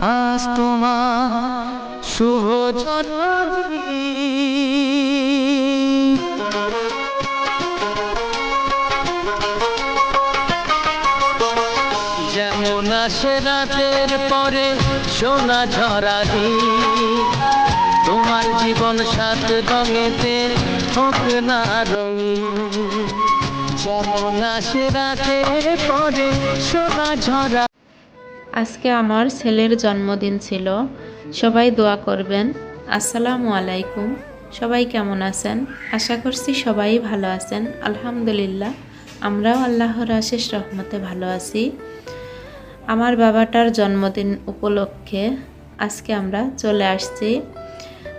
আজ তোমার শুভ যেমন আসে রাতের পরে সোনা ঝরা তোমার জীবন সাত রঙেতে হোক না রঙিন। আজকে আমার ছেলের জন্মদিন ছিল। সবাই দোয়া করবেন। আসসালামু আলাইকুম। সবাই কেমন আছেন? আশা করছি সবাই ভালো আছেন। আলহামদুলিল্লাহ, আমরাও আল্লাহর আশেষ রহমতে ভালো আছি। আমার বাবাটার জন্মদিন উপলক্ষে আজকে আমরা চলে আসছি।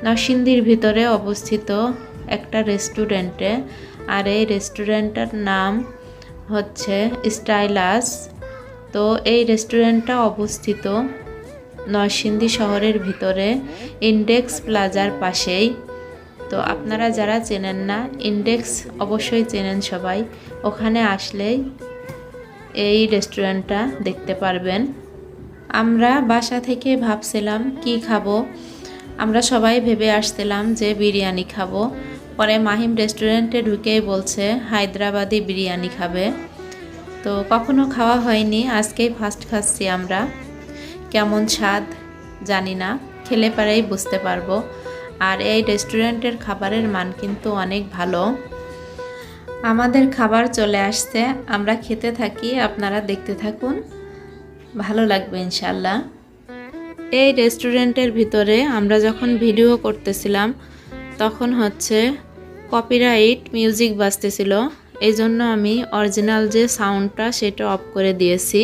নরসিংদীর ভিতরে অবস্থিত একটা রেস্টুরেন্টে আর এই রেস্টুরেন্টটার নাম হচ্ছে স্টাইলাস। তো এই রেস্টুরেন্টটা অবস্থিত নরসিংদী শহরের ভিতরে, ইন্ডেক্স প্লাজার পাশেই। তো আপনারা যারা চেনেন না, ইন্ডেক্স অবশ্যই চেনেন সবাই। ওখানে আসলেই এই রেস্টুরেন্টটা দেখতে পারবেন। আমরা বাসা থেকে ভাবছিলাম কি খাব? আমরা সবাই ভেবে আসছিলাম যে বিরিয়ানি খাব। পরে মাহিম রেস্টুরেন্টে ঢুকেই বলছে, হায়দ্রাবাদি বিরিয়ানি খাবে। তো কখনো খাওয়া হয়নি, আজকেই ফার্স্ট খাচ্ছি আমরা। কেমন স্বাদ? জানি না, খেলে পারেই বুঝতে পারব। আর এই রেস্টুরেন্টের খাবারের মান কিন্তু অনেক ভালো। আমাদের খাবার চলে আসছে, আমরা খেতে থাকি, আপনারা দেখতে থাকুন। ভালো লাগবে ইনশাল্লাহ। এই রেস্টুরেন্টের ভিতরে আমরা যখন ভিডিও করতেছিলাম, তখন হচ্ছে কপিরাইট মিউজিক বাজতেছিল এই জন্য আমি অরিজিনাল যে সাউন্ডটা সেটা অফ করে দিয়েছি।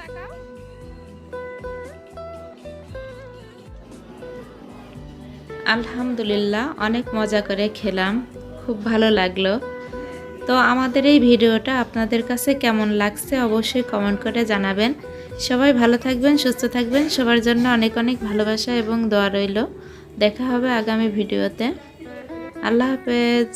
তাকাও আলহামদুলিল্লাহ, অনেক মজা করে খেলাম, খুব ভালো লাগল। তো আমাদের এই ভিডিওটা আপনাদের কাছে কেমন লাগছে অবশ্যই কমেন্ট করে জানাবেন। সবাই ভালো থাকবেন, সুস্থ থাকবেন, সবার জন্য অনেক অনেক ভালোবাসা এবং দোয়া রইল। দেখা হবে আগামী ভিডিওতে। আল্লাহ হাফেজ।